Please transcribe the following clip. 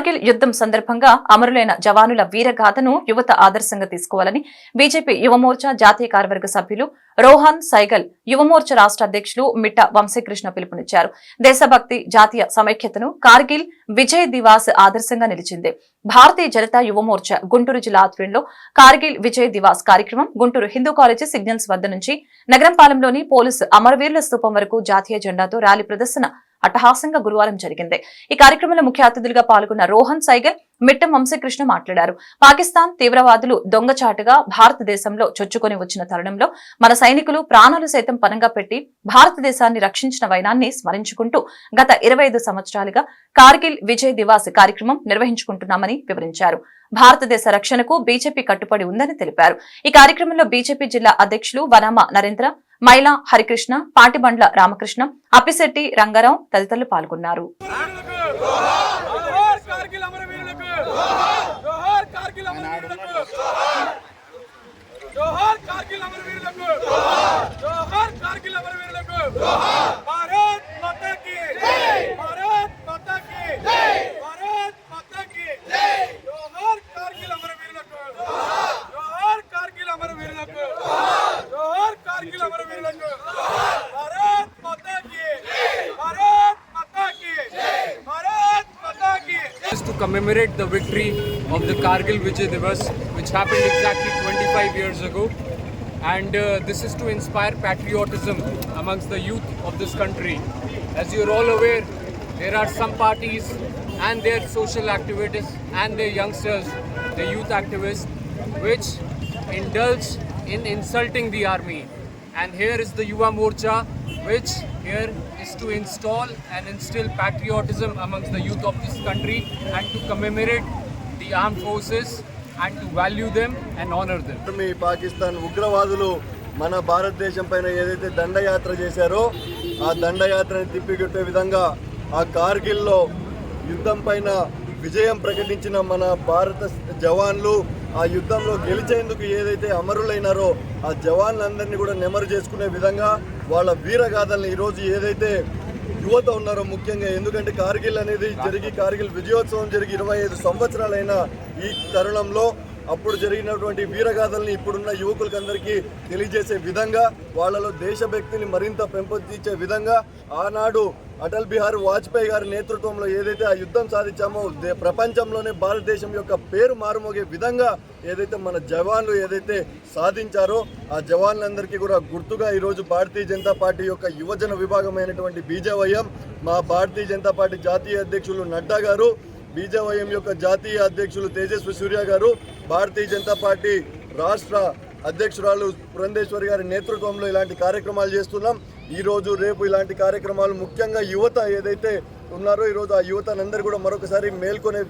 కార్గిల్ యుద్ధం సందర్భంగా అమరులైన జవానుల వీరగాథను యువత ఆదర్శంగా తీసుకోవాలని బీజేపీ యువమోర్చా జాతీయ కార్యవర్గ సభ్యులు రోహన్ సైగల్ యువమోర్చా రాష్ట్ర అధ్యక్షులు మిట్ట వంశీకృష్ణ పిలుపునిచ్చారు. దేశభక్తి జాతీయ సమైక్యతను కార్గిల్ విజయ్ దివాస్ ఆదర్శంగా నిలిచింది. భారతీయ జనతా యువమోర్చా గుంటూరు జిల్లా ఆధ్వర్యంలో కార్గిల్ విజయ్ దివాస్ కార్యక్రమం గుంటూరు హిందూ కాలేజీ సిగ్నల్స్ వద్ద నుంచి నగరంపాలెంలోని పోలీసు అమరవీరుల స్థూపం వరకు జాతీయ జెండాతో ర్యాలీ ప్రదర్శన అట్టహాసంగా గురువారం జరిగింది. ఈ కార్యక్రమంలో ముఖ్య అతిథులుగా పాల్గొన్న రోహన్ సైగల్ మిట్టం వంశీకృష్ణ మాట్లాడారు. పాకిస్తాన్ తీవ్రవాదులు దొంగచాటుగా భారతదేశంలో చొచ్చుకొని వచ్చిన తరుణంలో మన సైనికులు ప్రాణాలు సైతం పనంగా పెట్టి భారతదేశాన్ని రక్షించిన వైనాన్ని స్మరించుకుంటూ గత ఇరవై సంవత్సరాలుగా కార్గిల్ విజయ్ దివాస్ కార్యక్రమం నిర్వహించుకుంటున్నామని వివరించారు. భారతదేశ రక్షణకు బీజేపీ కట్టుబడి ఉందని తెలిపారు. ఈ కార్యక్రమంలో బీజేపీ జిల్లా అధ్యక్షులు వనామ నరేంద్ర మైలా హరికృష్ణ పాటిబండ్ల రామకృష్ణ అప్పిశెట్టి రంగారావు తదితరులు పాల్గొన్నారు. జోహార్ కార్గిల్ అమరవీరులకు జోహార్ కార్గిల్ అమరవీరులకు జోహార్ is to commemorate the victory of the Kargil Vijay Divas, which happened exactly 25 years ago. And uh, this is to inspire patriotism amongst the youth of this country. As you're all aware, there are some parties and their social activists and their youngsters, the youth activists, which indulge in insulting the army. And here is the Yuva Morcha, which here is to install and instill patriotism amongst the youth of this country and to commemorate the armed forces and to value them and honor them. మీ పాకిస్తాన్ ఉగ్రవాదులు మన భారతదేశం పైన ఏదైతే దండయాత్ర చేశారో ఆ దండయాత్రని తిప్పికొట్టే విధంగా ఆ కార్గిల్లో యుద్ధం పైన విజయం ప్రకటించిన మన భారత జవాన్లు ఆ యుద్ధంలో గెలిచేందుకు ఏదైతే అమరులైనారో ఆ జవాన్లందరినీ కూడా నెమరు చేసుకునే విధంగా వాళ్ళ వీరగాథల్ని ఈరోజు ఏదైతే యువత ఉన్నారో ముఖ్యంగా ఎందుకంటే కార్గిల్ అనేది జరిగి కార్గిల్ విజయోత్సవం జరిగి ఇరవై ఐదు సంవత్సరాలైన ఈ తరుణంలో అప్పుడు జరిగినటువంటి వీరగాథల్ని ఇప్పుడున్న యువకులకందరికీ తెలియజేసే విధంగా వాళ్ళలో దేశభక్తిని మరింత పెంపొందించే విధంగా ఆనాడు అటల్ బిహారీ వాజ్పేయి గారి నేతృత్వంలో ఏదైతే ఆ యుద్ధం సాధించామో దే- ప్రపంచంలోనే భారతదేశం యొక్క పేరు మారుమోగే విధంగా ఏదైతే మన జవాన్లు ఏదైతే సాధించారో ఆ జవాన్లందరికీ కూడా గుర్తుగా ఈరోజు భారతీయ జనతా పార్టీ యొక్క యువజన విభాగమైనటువంటి బీజేవైఎం మా భారతీయ జనతా పార్టీ జాతీయ అధ్యక్షులు నడ్డా గారు బీజేవైఎం యొక్క జాతీయ అధ్యక్షులు తేజస్వి సూర్య గారు భారతీయ జనతా పార్టీ రాష్ట్ర అధ్యక్షురాలు పురంధేశ్వరి గారి నేతృత్వంలో ఇలాంటి కార్యక్రమాలు చేస్తున్నాం. ఈ రోజు రేపు ఇలాంటి కార్యక్రమాలు ముఖ్యంగా యువత ఏదైతే ఉన్నారో ఈరోజు ఆ యువతనందరూ కూడా మరొకసారి మేల్కొనే